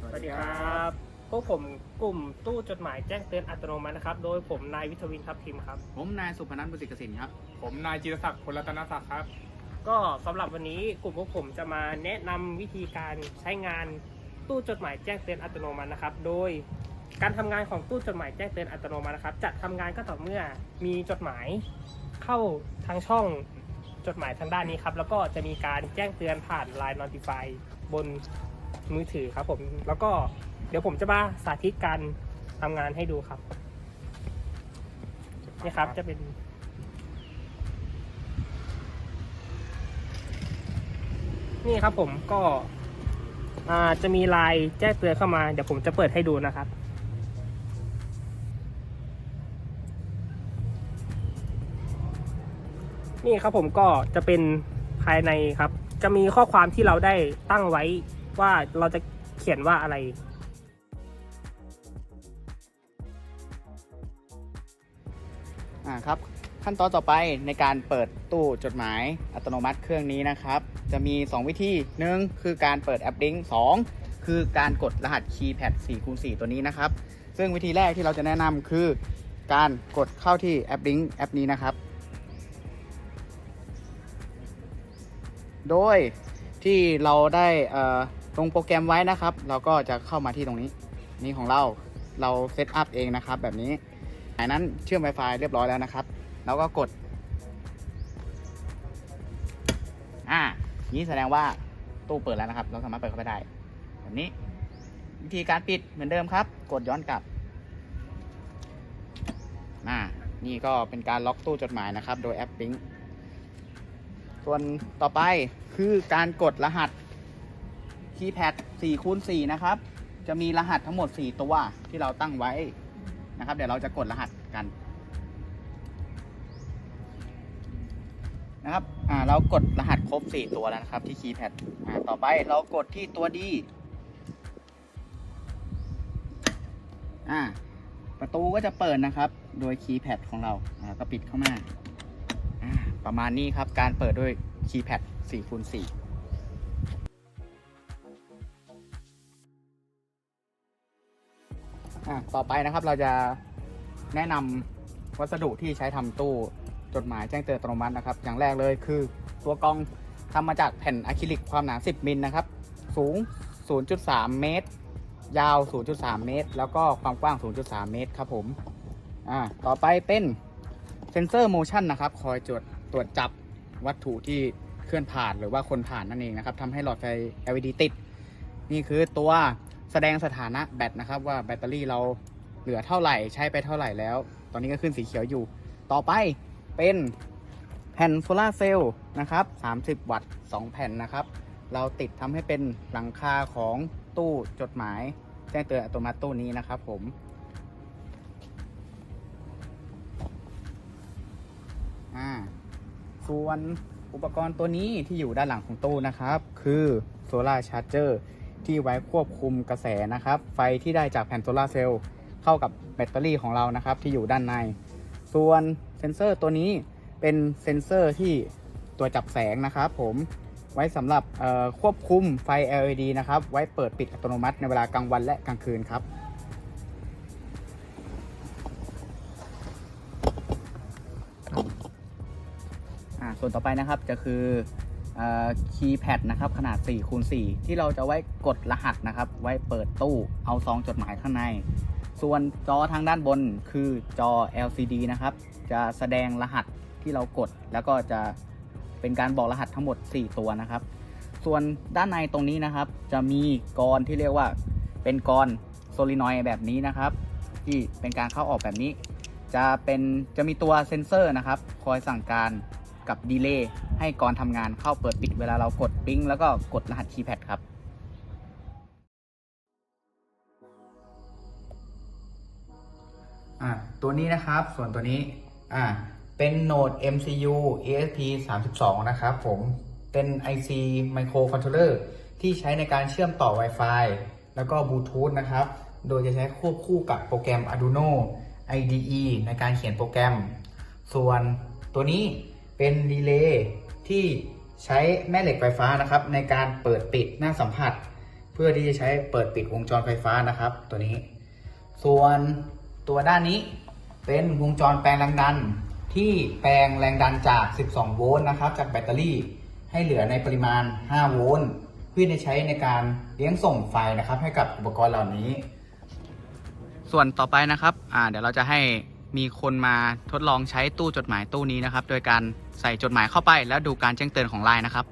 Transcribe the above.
สวัสดีครับพวกผมกลุ่มตู้จดหมายแจ้งเตือนอัตโนมัตินะครับ โดยผมนายวิทวินครับทีมครับ ผมนายสุพนันท์บุตรกสินครับ ผมนายจิรศักดิ์พลรัตนศักดิ์ครับ ก็สำหรับวันนี้กลุ่มพวกผมจะมาแนะนำวิธีการใช้งานตู้จดหมายแจ้งเตือนอัตโนมัตินะครับ โดยการทำงานของตู้จดหมายแจ้งเตือนอัตโนมัตินะครับ จะทำงานก็ต่อเมื่อมีจดหมายเข้าทางช่องจดหมายทางด้านนี้ครับ แล้วก็จะมีการแจ้งเตือนผ่าน Line Notify บน มือถือครับผมแล้วก็เดี๋ยวผมจะมาสาธิตการทำงานให้ดูครับนี่ครับจะเป็น นี่ครับผมก็อ่าจะมีไลน์แจ้งเตือนเข้ามา เดี๋ยวผมจะเปิดให้ดูนะครับ นี่ครับผมก็จะเป็นภายในครับ จะมีข้อความที่เราได้ตั้งไว้ ว่าเราจะเขียนว่าอะไร อ่าครับ ขั้นตอนต่อไปในการเปิดตู้จดหมายอัตโนมัติเครื่องนี้นะครับ จะมี 2 วิธีหนึ่งคือการเปิดแอปลิงก์2คือการกดรหัสคีย์แพด4คูณ4ตัวนี้นะครับ ซึ่งวิธีแรกที่เราจะแนะนำคือ การกดเข้าที่แอปลิงก์แอปนี้นะครับ โดยที่เราได้ เอ่อตรงโปรแกรมไว้นะครับ เราก็จะเข้ามาที่ตรงนี้ นี่ของเราเราเซตอัพเองนะครับ แบบนี้สายนั้นเชื่อม Wi-Fi เรียบร้อยแล้วนะครับ แล้วก็กด อ่านี้แสดงว่าตู้เปิดแล้วนะครับ เราสามารถเปิดเข้าไปได้ แบบนี้ วิธีการปิดเหมือนเดิมครับ กดย้อนกลับอ่านี่ก็เป็นการล็อกตู้จดหมายนะครับ โดยแอปปิงส่วนต่อไปคือการกดรหัส คีย์แพด4คูณ4นะครับ จะมีรหัสทั้งหมด 4 ตัวที่เราตั้งไว้นะครับ เดี๋ยวเราจะกดรหัสกันนะครับ อ่า เรากดรหัสครบ 4 ตัวแล้วนะครับที่คีย์แพดอ่า ต่อไปเรากดที่ตัวดีอ่า ประตูก็จะเปิดนะครับ โดยคีย์แพดของเรา อ่า ก็ปิดเข้ามา อ่า ประมาณนี้ครับ การเปิดด้วยคีย์แพด4คูณ4 อะต่อไปนะครับเราจะแนะนำวัสดุที่ใช้ทำตู้จดหมายแจ้งเตือนอัตโนมัตินะครับ อย่างแรกเลยคือตัวกองทำมาจากแผ่นอะคริลิกความหนา 10 มิลนะครับ สูง 0.3 เมตร ยาว 0.3 เมตร แล้วก็ความกว้าง 0.3 เมตรครับผมอ่าต่อไปเป็นเซนเซอร์โมชั่นนะครับ คอยตรวจตรวจจับวัตถุที่เคลื่อนผ่านหรือว่าคนผ่านนั่นเองนะครับทำให้หลอดไฟ LED ติด นี่คือตัว แสดงสถานะแบตนะครับว่าแบตเตอรี่เราเหลือเท่าไหร่ใช้ไปเท่าไหร่แล้ว ตอนนี้ก็ขึ้นสีเขียวอยู่ ต่อไปเป็นแผ่นโซลาเซลล์นะครับ 30 วัตต์ 2 แผ่นนะครับ เราติดทำให้เป็นหลังคาของตู้จดหมาย แจ้งเตือนอัตโนมัติตู้นี้นะครับผมอ่าส่วนอุปกรณ์ตัวนี้ที่อยู่ด้านหลังของตู้นะครับ คือโซลาร์ชาร์เจอร์ ที่ไว้ควบคุมกระแสนะครับ ไฟที่ได้จากแผ่นโซลาร์เซลล์เข้ากับแบตเตอรี่ของเรานะครับ ที่อยู่ด้านใน ส่วนเซนเซอร์ตัวนี้เป็นเซนเซอร์ที่ตัวจับแสงนะครับผมไว้สำหรับควบคุมไฟ LED นะครับ ไว้เปิดปิดอัตโนมัติในเวลากลางวันและกลางคืนครับอ่าส่วนต่อไปนะครับจะคือ คีย์แพดนะครับขนาด4คูณ4ที่เราจะไว้กดรหัสนะครับ ไว้เปิดตู้เอาซองจดหมายข้างใน ส่วนจอทางด้านบนคือจอ LCD นะครับ จะแสดงรหัสที่เรากด แล้วก็จะเป็นการบอกรหัสทั้งหมด 4 ตัวนะครับ ส่วนด้านในตรงนี้นะครับ จะมีกรที่เรียกว่าเป็นกรโซลินอยด์แบบนี้นะครับ ที่เป็นการเข้าออกแบบนี้ จะเป็นจะมีตัวเซ็นเซอร์นะครับ คอยสั่งการ กับดีเลย์ให้กรทำงานเข้าเปิดปิดเวลาเรากดปิ๊งแล้วก็กดรหัสคีย์แพดครับตัวนี้นะครับส่วนตัวนี้อ่าเป็นโหนด MCU ESP 32นะครับผมเป็น IC Microcontroller ที่ใช้ในการเชื่อมต่อ Wi-Fi แล้วก็บลูทูธนะครับ โดยจะใช้ควบคู่กับโปรแกรม Arduino IDE ในการเขียนโปรแกรม ส่วนตัวนี้ เป็นรีเลย์ที่ใช้แม่เหล็กไฟฟ้านะครับ ในการเปิดปิดหน้าสัมผัส เพื่อที่จะใช้เปิดปิดวงจรไฟฟ้านะครับ ตัวนี้ ส่วนตัวด้านนี้เป็นวงจรแปลงแรงดัน ที่แปลงแรงดันจาก 12 โวลต์นะครับ จากแบตเตอรี่ให้เหลือในปริมาณ 5 โวลต์เพื่อจะใช้ในการเลี้ยงส่งไฟนะครับ ให้กับอุปกรณ์เหล่านี้ ส่วนต่อไปนะครับ อ่า เดี๋ยวเราจะให้ มีคนมาทดลองใช้ตู้จดหมายตู้นี้นะครับ โดยการใส่จดหมายเข้าไปแล้วดูการแจ้งเตือนของไลน์นะครับ